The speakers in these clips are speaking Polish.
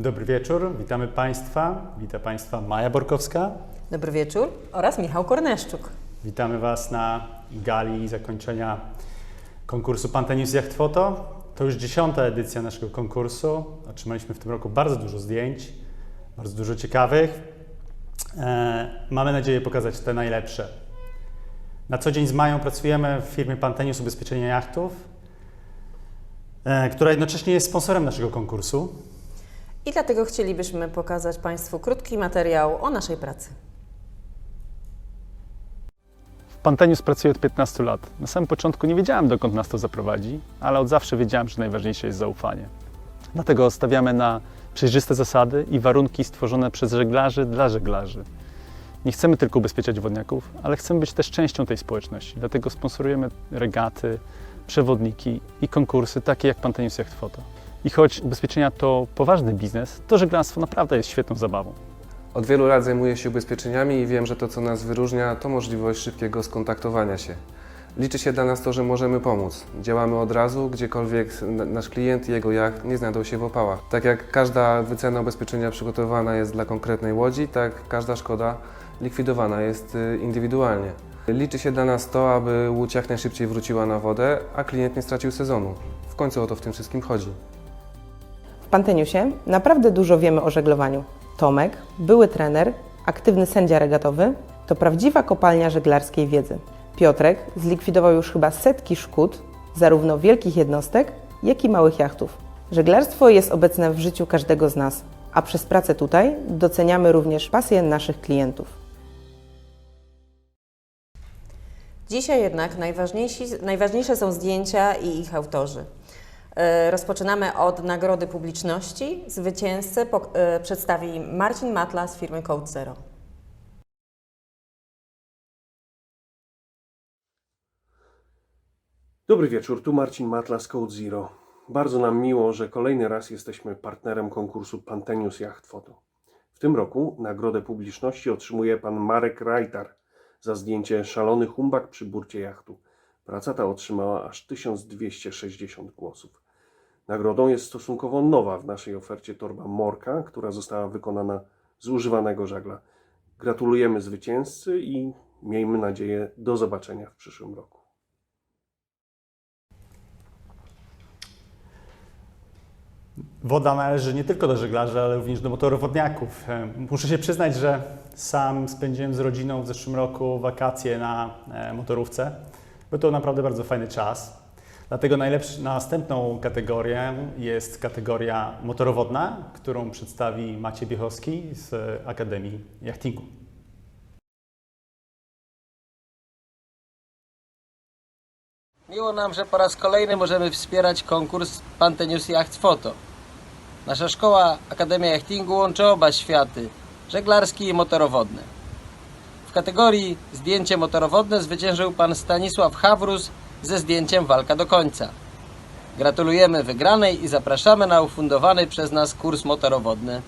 Dobry wieczór, witamy Państwa. Witam Państwa Maja Borkowska. Dobry wieczór oraz Michał Korneszczuk. Witamy Was na gali zakończenia konkursu Pantenius Yacht Photo. To już dziesiąta edycja naszego konkursu. Otrzymaliśmy w tym roku bardzo dużo zdjęć, bardzo dużo ciekawych. E, mamy nadzieję pokazać te najlepsze. Na co dzień z Mają pracujemy w firmie Pantenius Ubezpieczenia Jachtów, e, która jednocześnie jest sponsorem naszego konkursu. I dlatego chcielibyśmy pokazać Państwu krótki materiał o naszej pracy. W Pantenius pracuję od 15 lat. Na samym początku nie wiedziałem, dokąd nas to zaprowadzi, ale od zawsze wiedziałem, że najważniejsze jest zaufanie. Dlatego stawiamy na przejrzyste zasady i warunki stworzone przez żeglarzy dla żeglarzy. Nie chcemy tylko ubezpieczać wodniaków, ale chcemy być też częścią tej społeczności. Dlatego sponsorujemy regaty, przewodniki i konkursy takie jak Pantenius Yacht Photo. I choć ubezpieczenia to poważny biznes, to żeglarstwo naprawdę jest świetną zabawą. Od wielu lat zajmuję się ubezpieczeniami i wiem, że to, co nas wyróżnia, to możliwość szybkiego skontaktowania się. Liczy się dla nas to, że możemy pomóc. Działamy od razu, gdziekolwiek nasz klient i jego jacht nie znajdą się w opałach. Tak jak każda wycena ubezpieczenia przygotowana jest dla konkretnej łodzi, tak każda szkoda likwidowana jest y, indywidualnie. Liczy się dla nas to, aby łódź jak najszybciej wróciła na wodę, a klient nie stracił sezonu. W końcu o to w tym wszystkim chodzi. W Panteniusie naprawdę dużo wiemy o żeglowaniu. Tomek, były trener, aktywny sędzia regatowy, to prawdziwa kopalnia żeglarskiej wiedzy. Piotrek zlikwidował już chyba setki szkód, zarówno wielkich jednostek, jak i małych jachtów. Żeglarstwo jest obecne w życiu każdego z nas, a przez pracę tutaj doceniamy również pasję naszych klientów. Dzisiaj jednak najważniejsze są zdjęcia i ich autorzy. E, Rozpoczynamy od nagrody publiczności. Zwycięzcę e, przedstawi Marcin Matla z firmy Code Zero. Dobry wieczór, tu Marcin Matla z Code Zero. Bardzo nam miło, że kolejny raz jesteśmy partnerem konkursu Pantenius Yacht Photo. W tym roku nagrodę publiczności otrzymuje pan Marek Rajtar za zdjęcie Szalony Humbak przy burcie jachtu. Praca ta otrzymała aż 1260 głosów. Nagrodą jest stosunkowo nowa w naszej ofercie torba Morka, która została wykonana z używanego żagla. Gratulujemy zwycięzcy i miejmy nadzieję do zobaczenia w przyszłym roku. Woda należy nie tylko do żeglarzy, ale również do motorowodniaków. E, Muszę się przyznać, że sam spędziłem z rodziną w zeszłym roku wakacje na e, motorówce. Był to naprawdę bardzo fajny czas. Dlatego najlepszy, następną kategorią jest kategoria motorowodna, którą przedstawi Maciej Biechowski z Akademii Jachtingu. Miło nam, że po raz kolejny możemy wspierać konkurs Pantenius Yacht Photo. Nasza szkoła Akademia Yachtingu łączy oba światy, żeglarski i motorowodny. W kategorii zdjęcie motorowodne zwyciężył pan Stanisław Hawrus ze zdjęciem Walka do końca. Gratulujemy wygranej i zapraszamy na ufundowany przez nas kurs motorowodny.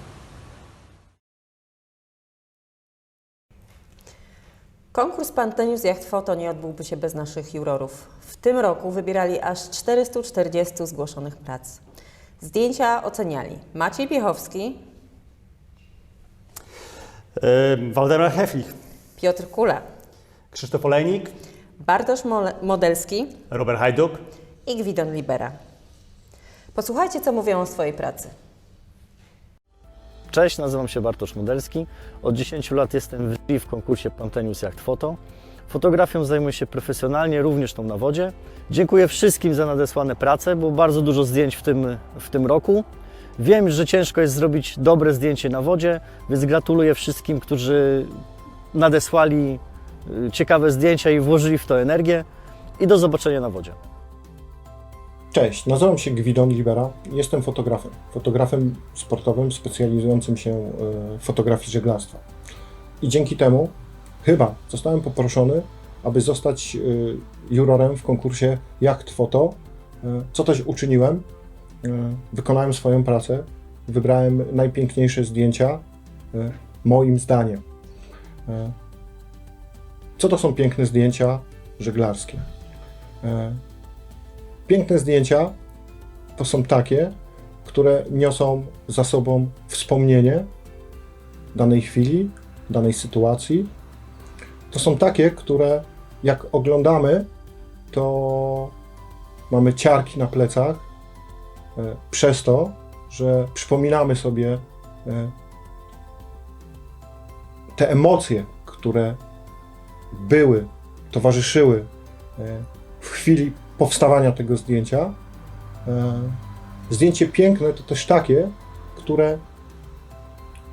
Konkurs Pantenius Yacht Photo nie odbyłby się bez naszych jurorów. W tym roku wybierali aż 440 zgłoszonych prac. Zdjęcia oceniali Maciej Biechowski, E, Waldemar Heflich, Piotr Kula, Krzysztof Olejnik, Bartosz Modelski Robert Hajduk. i Gwidon Libera. Posłuchajcie, co mówią o swojej pracy. Cześć, nazywam się Bartosz Modelski. Od 10 lat jestem w jury w konkursie Pantenius Yacht Photo. Fotografią zajmuję się profesjonalnie, również tą na wodzie. Dziękuję wszystkim za nadesłane prace, było bardzo dużo zdjęć w tym, w tym roku. Wiem, że ciężko jest zrobić dobre zdjęcie na wodzie, więc gratuluję wszystkim, którzy nadesłali ciekawe zdjęcia i włożyli w to energię. I do zobaczenia na wodzie. Cześć, nazywam się Gwidon Libera. Jestem fotografem. Fotografem sportowym specjalizującym się e, w fotografii żeglarstwa. I dzięki temu chyba zostałem poproszony, aby zostać e, jurorem w konkursie Yacht Photo, e, co też uczyniłem. Wykonałem swoją pracę, wybrałem najpiękniejsze zdjęcia, moim zdaniem. Co to są piękne zdjęcia żeglarskie? E, Piękne zdjęcia to są takie, które niosą za sobą wspomnienie danej chwili, danej sytuacji. To są takie, które jak oglądamy, to mamy ciarki na plecach, e, przez to, że przypominamy sobie e, te emocje, które były, towarzyszyły e, w chwili powstawania tego zdjęcia. E, Zdjęcie piękne to też takie, które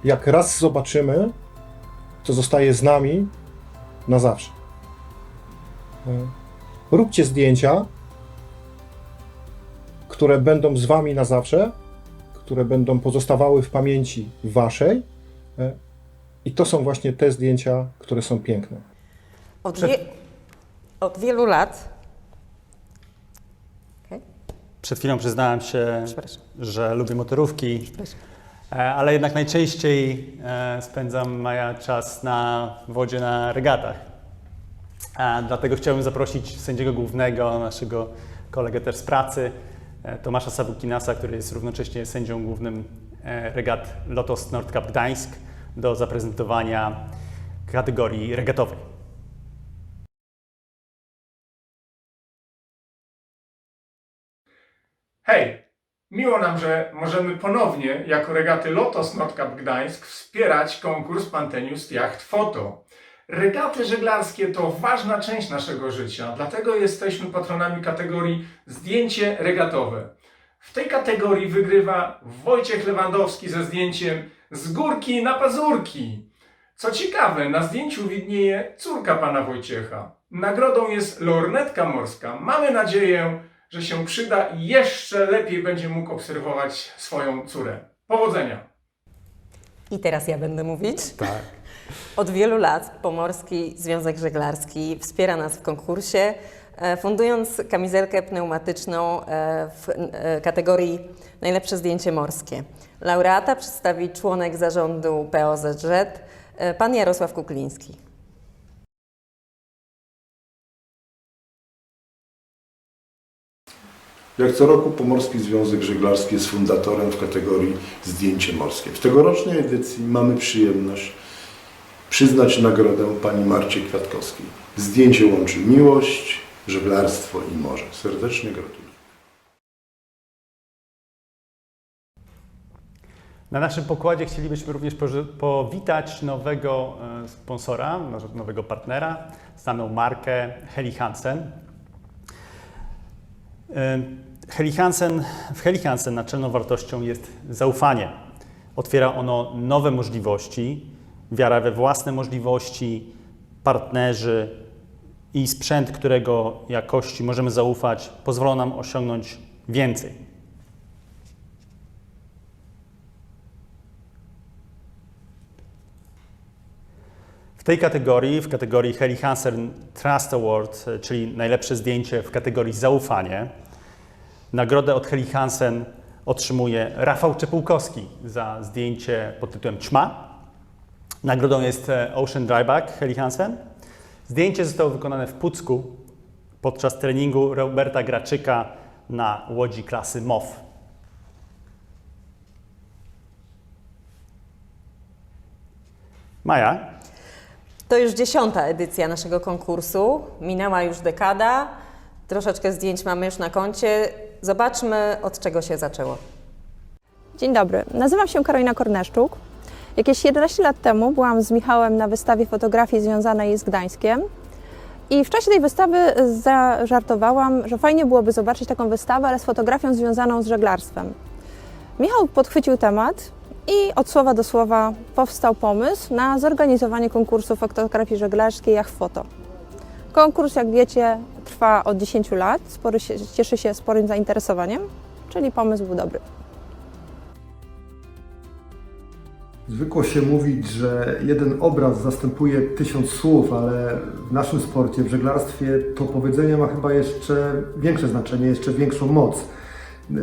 jak raz zobaczymy, to zostaje z nami na zawsze. E, Róbcie zdjęcia, które będą z wami na zawsze, które będą pozostawały w pamięci waszej. I to są właśnie te zdjęcia, które są piękne. Od, wie, od wielu lat. Okej, Przed chwilą przyznałem się, że lubię motorówki, e, ale jednak najczęściej e, spędzam Maja czas na wodzie na regatach. A dlatego chciałbym zaprosić sędziego głównego, naszego kolegę też z pracy, e, Tomasza Sabukinasa, który jest równocześnie sędzią głównym e, regat Lotos Nordcup Gdańsk, do zaprezentowania kategorii regatowej. Hej, miło nam, że możemy ponownie jako regaty Lotos Nordcup Gdańsk wspierać konkurs Pantenius Yacht Photo. Regaty żeglarskie to ważna część naszego życia, dlatego jesteśmy patronami kategorii zdjęcie regatowe. W tej kategorii wygrywa Wojciech Lewandowski ze zdjęciem z górki na pazurki. Co ciekawe, na zdjęciu widnieje córka pana Wojciecha. Nagrodą jest lornetka morska. Mamy nadzieję, że się przyda i jeszcze lepiej będzie mógł obserwować swoją córę. Powodzenia! I teraz ja będę mówić. Tak. Od wielu lat Pomorski Związek Żeglarski wspiera nas w konkursie, e, fundując kamizelkę pneumatyczną e, w e, kategorii Najlepsze zdjęcie morskie. Laureata przedstawi członek zarządu POZZ, pan Jarosław Kukliński. Jak co roku Pomorski Związek Żeglarski jest fundatorem w kategorii zdjęcie morskie. W tegorocznej edycji mamy przyjemność przyznać nagrodę pani Marcie Kwiatkowskiej. Zdjęcie łączy miłość, żeglarstwo i morze. Serdecznie gratuluję. Na naszym pokładzie chcielibyśmy również powitać nowego e, sponsora, nowego partnera, znaną markę Heli Hansen. E, Heli Hansen, w Heli Hansen naczelną wartością jest zaufanie. Otwiera ono nowe możliwości, wiara we własne możliwości, partnerzy i sprzęt, którego jakości możemy zaufać, pozwolą nam osiągnąć więcej. Tej kategorii, w kategorii Heli Hansen Trust Award, e, czyli najlepsze zdjęcie w kategorii zaufanie, nagrodę od Heli Hansen otrzymuje Rafał Czepułkowski za zdjęcie pod tytułem Ćma. Nagrodą jest e, Ocean Dryback Heli Hansen. Zdjęcie zostało wykonane w Pucku podczas treningu Roberta Graczyka na łodzi klasy MOF. Maja, To już dziesiąta edycja naszego konkursu. Minęła już dekada. Troszeczkę zdjęć mamy już na koncie. Zobaczmy, od czego się zaczęło. Dzień dobry, nazywam się Karolina Korneszczuk. Jakieś 11 lat temu byłam z Michałem na wystawie fotografii związanej z Gdańskiem. I w czasie tej wystawy zażartowałam, że fajnie byłoby zobaczyć taką wystawę, ale z fotografią związaną z żeglarstwem. Michał podchwycił temat i od słowa do słowa powstał pomysł na zorganizowanie konkursu fotografii żeglarskiej Yacht Foto. Konkurs, jak wiecie, trwa od 10 lat, spory cieszy się sporym zainteresowaniem, czyli pomysł był dobry. Zwykło się mówić, że jeden obraz zastępuje tysiąc słów, ale w naszym sporcie, w żeglarstwie, to powiedzenie ma chyba jeszcze większe znaczenie, jeszcze większą moc. Yy,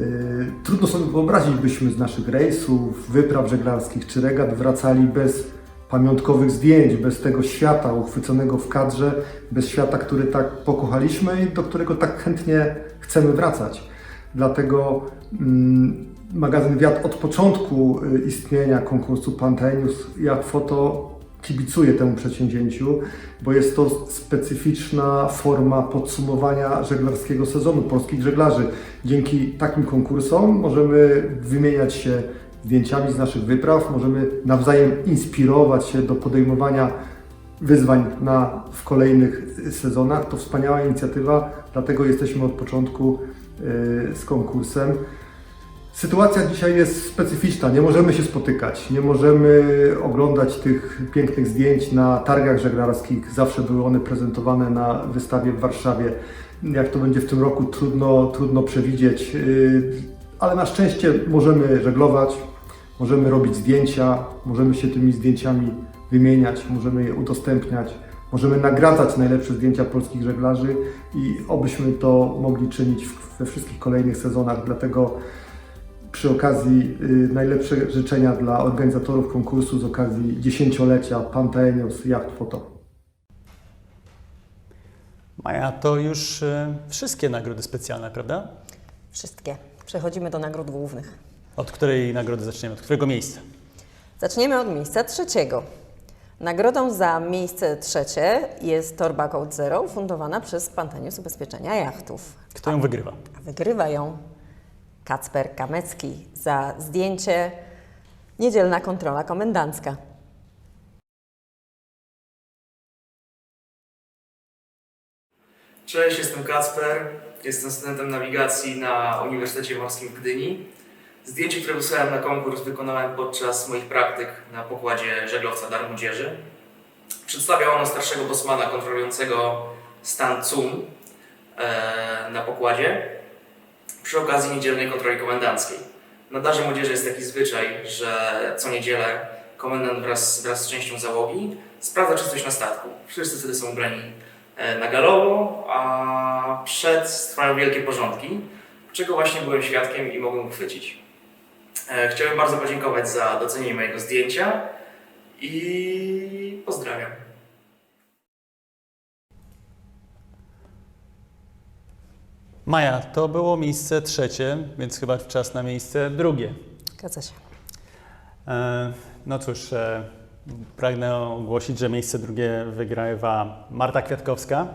Trudno sobie wyobrazić, byśmy z naszych rejsów, wypraw żeglarskich czy regat wracali bez pamiątkowych zdjęć, bez tego świata uchwyconego w kadrze, bez świata, który tak pokochaliśmy i do którego tak chętnie chcemy wracać. Dlatego mm, magazyn Wiat od początku y, istnienia konkursu Pantenius jak foto kibicuje temu przedsięwzięciu, bo jest to specyficzna forma podsumowania żeglarskiego sezonu polskich żeglarzy. Dzięki takim konkursom możemy wymieniać się zdjęciami z naszych wypraw, możemy nawzajem inspirować się do podejmowania wyzwań na, w kolejnych sezonach. To wspaniała inicjatywa, dlatego jesteśmy od początku y, z konkursem. Sytuacja dzisiaj jest specyficzna, nie możemy się spotykać, nie możemy oglądać tych pięknych zdjęć na targach żeglarskich. Zawsze były one prezentowane na wystawie w Warszawie. Jak to będzie w tym roku, trudno, trudno przewidzieć, Yy, ale na szczęście możemy żeglować, możemy robić zdjęcia, możemy się tymi zdjęciami wymieniać, możemy je udostępniać, możemy nagradzać najlepsze zdjęcia polskich żeglarzy i obyśmy to mogli czynić we wszystkich kolejnych sezonach. Dlatego przy okazji y, najlepsze życzenia dla organizatorów konkursu z okazji dziesięciolecia Pantaenius Yacht Photo. Maja, to już e, wszystkie nagrody specjalne, prawda? Wszystkie. Przechodzimy do nagród głównych. Od której nagrody zaczniemy? Od którego miejsca? Zaczniemy od miejsca trzeciego. Nagrodą za miejsce trzecie jest torba Code Zero, fundowana przez Pantenius Ubezpieczenia Jachtów. Kto ją wygrywa? A wygrywa ją Kacper Kamecki za zdjęcie Niedzielna kontrola komendancka. Cześć, jestem Kacper. Jestem studentem nawigacji na Uniwersytecie Morskim w Gdyni. Zdjęcie, które wysłałem na konkurs, wykonałem podczas moich praktyk na pokładzie żeglowca Dar Młodzieży. Przedstawia ono starszego bosmana kontrolującego stan CUM e, na pokładzie przy okazji niedzielnej kontroli komendanckiej. Na Darze Młodzieży jest taki zwyczaj, że co niedzielę komendant wraz, wraz z częścią załogi sprawdza czystość na statku. Wszyscy wtedy są ubrani e, na galowo, a przed trwają wielkie porządki, czego właśnie byłem świadkiem i mogłem uchwycić. E, Chciałem bardzo podziękować za docenienie mojego zdjęcia i pozdrawiam. Maja, to było miejsce trzecie, więc chyba czas na miejsce drugie. Zgadza się. E, No cóż, e, pragnę ogłosić, że miejsce drugie wygrywa Marta Kwiatkowska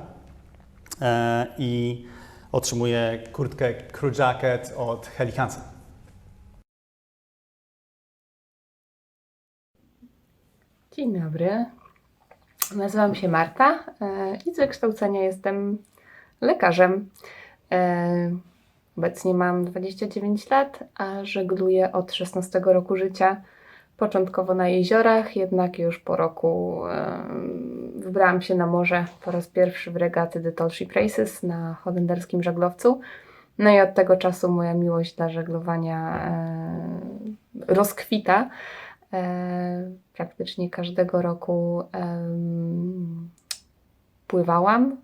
e, i otrzymuje kurtkę Crew Jacket od Heli Hansen. Dzień dobry. Nazywam się Marta e, i z wykształcenia jestem lekarzem. Obecnie mam 29 lat, a żegluję od 16 roku życia. Początkowo na jeziorach, jednak już po roku wybrałam się na morze po raz pierwszy w regaty The Tall Ship Races na holenderskim żaglowcu. No i od tego czasu moja miłość dla żeglowania rozkwita. Praktycznie każdego roku pływałam,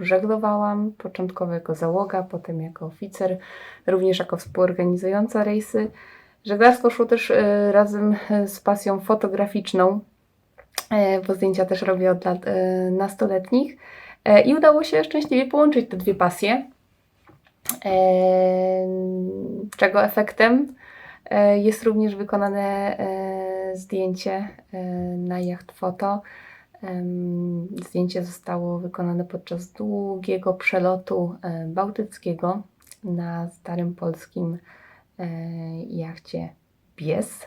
żeglowałam, początkowo jako załoga, potem jako oficer, również jako współorganizująca rejsy. Żeglarstwo szło też e, razem e, z pasją fotograficzną, e, bo zdjęcia też robię od lat nastoletnich i udało się szczęśliwie połączyć te dwie pasje, czego efektem Jest również wykonane zdjęcie na jacht foto. Zdjęcie zostało wykonane podczas długiego przelotu e, bałtyckiego na starym polskim e, jachcie Bies.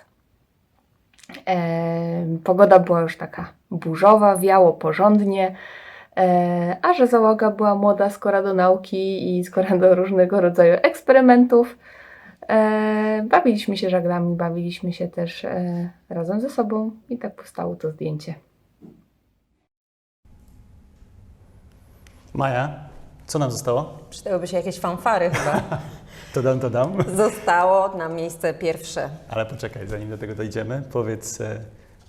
E, Pogoda była już taka burzowa, wiało porządnie, a że załoga była młoda, skora do nauki i skora do różnego rodzaju eksperymentów, bawiliśmy się żaglami, bawiliśmy się też razem ze sobą i tak powstało to zdjęcie. Maja, co nam zostało? Przydałyby się jakieś fanfary chyba. To dam, to dam. Zostało na miejsce pierwsze. Ale poczekaj, zanim do tego dojdziemy, powiedz, e,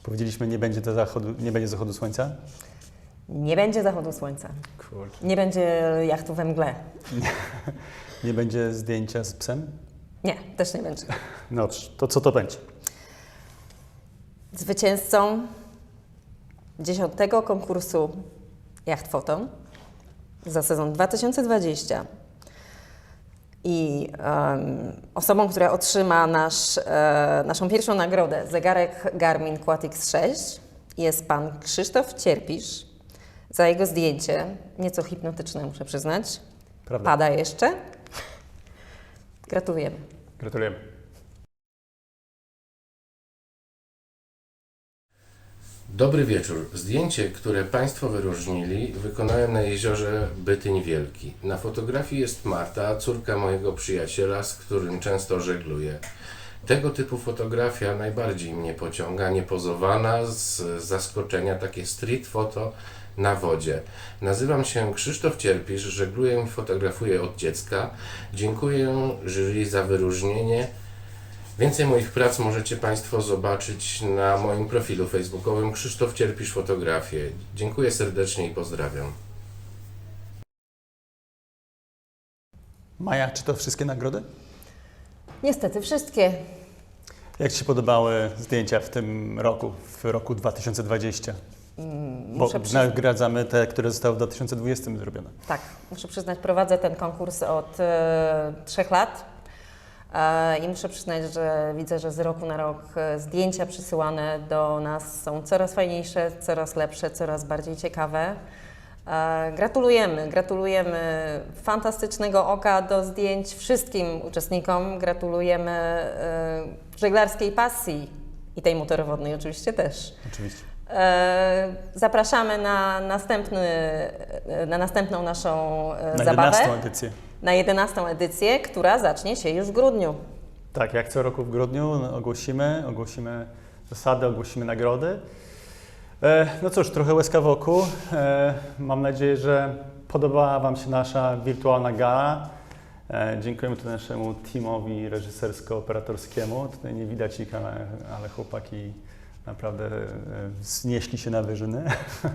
powiedzieliśmy, nie będzie do zachodu, nie będzie zachodu słońca? Nie będzie zachodu słońca. Kurczę. Nie będzie jachtu we mgle. Nie będzie zdjęcia z psem? Nie, też nie będzie. No, to co to będzie? Zwycięzcą dziesiątego konkursu Jacht za sezon 2020 I em, osobą, która otrzyma nasz, e, naszą pierwszą nagrodę, zegarek Garmin Quatix 6, jest pan Krzysztof Cierpisz. Za jego zdjęcie, nieco hipnotyczne muszę przyznać, Prawda. pada jeszcze. Gratulujemy. Gratulujemy. Dobry wieczór. Zdjęcie, które Państwo wyróżnili, wykonałem na jeziorze Bytyń Wielki. Na fotografii jest Marta, córka mojego przyjaciela, z którym często żegluję. Tego typu fotografia najbardziej mnie pociąga, niepozowana, z zaskoczenia, takie street foto na wodzie. Nazywam się Krzysztof Cierpisz, żegluję i fotografuję od dziecka. Dziękuję jury za wyróżnienie. Więcej moich prac możecie Państwo zobaczyć na moim profilu facebookowym Krzysztof Cierpisz Fotografię. Dziękuję serdecznie i pozdrawiam. Maja, czy to wszystkie nagrody? Niestety wszystkie. Jak Ci się podobały zdjęcia w tym roku, w roku 2020? Mm, Bo muszę przyznać- nagradzamy te, które zostały w 2020 zrobione. Tak, muszę przyznać, prowadzę ten konkurs od e, trzech lat i muszę przyznać, że widzę, że z roku na rok e, zdjęcia przysyłane do nas są coraz fajniejsze, coraz lepsze, coraz bardziej ciekawe. E, gratulujemy, gratulujemy fantastycznego oka do zdjęć wszystkim uczestnikom, gratulujemy e, żeglarskiej pasji i tej motorowodnej oczywiście też. Oczywiście. E, Zapraszamy na, następny, e, na następną naszą e, Na zabawę. 11 edycję. Na 11 edycję, która zacznie się już w grudniu. Tak, jak co roku w grudniu no, ogłosimy, ogłosimy zasady, ogłosimy nagrody. E, no cóż, trochę łezka wokół. E, mam nadzieję, że podobała Wam się nasza wirtualna gala. E, dziękujemy tu naszemu teamowi reżysersko-operatorskiemu. Tutaj nie widać ich, ale, ale chłopaki naprawdę e, wznieśli się na wyżyny.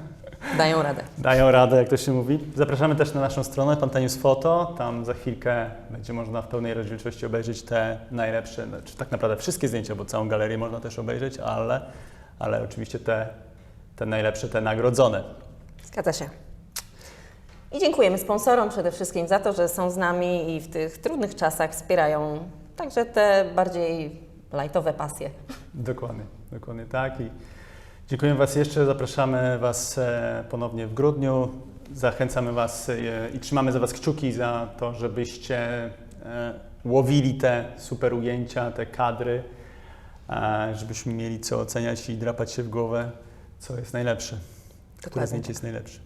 Dają radę. Dają radę, jak to się mówi. Zapraszamy też na naszą stronę Pantanius Photo. Tam za chwilkę będzie można w pełnej rozdzielczości obejrzeć te najlepsze, znaczy tak naprawdę wszystkie zdjęcia, bo całą galerię można też obejrzeć, ale, ale oczywiście te, te najlepsze, te nagrodzone. Zgadza się. I dziękujemy sponsorom przede wszystkim za to, że są z nami i w tych trudnych czasach wspierają także te bardziej lajtowe pasje. Dokładnie, dokładnie tak. I dziękujemy Was jeszcze, zapraszamy Was e, ponownie w grudniu. Zachęcamy Was e, i trzymamy za Was kciuki za to, żebyście e, łowili te super ujęcia, te kadry, żebyśmy mieli co oceniać i drapać się w głowę, co jest najlepsze, które Dokładnie zdjęcie tak. jest najlepsze.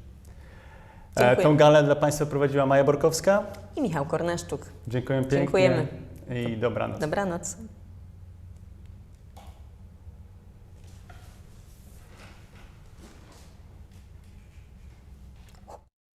Dziękuję. Tą galę dla Państwa prowadziła Maja Borkowska. I Michał Korneszczuk. Dziękuję pięknie Dziękujemy. i dobranoc. Dobranoc.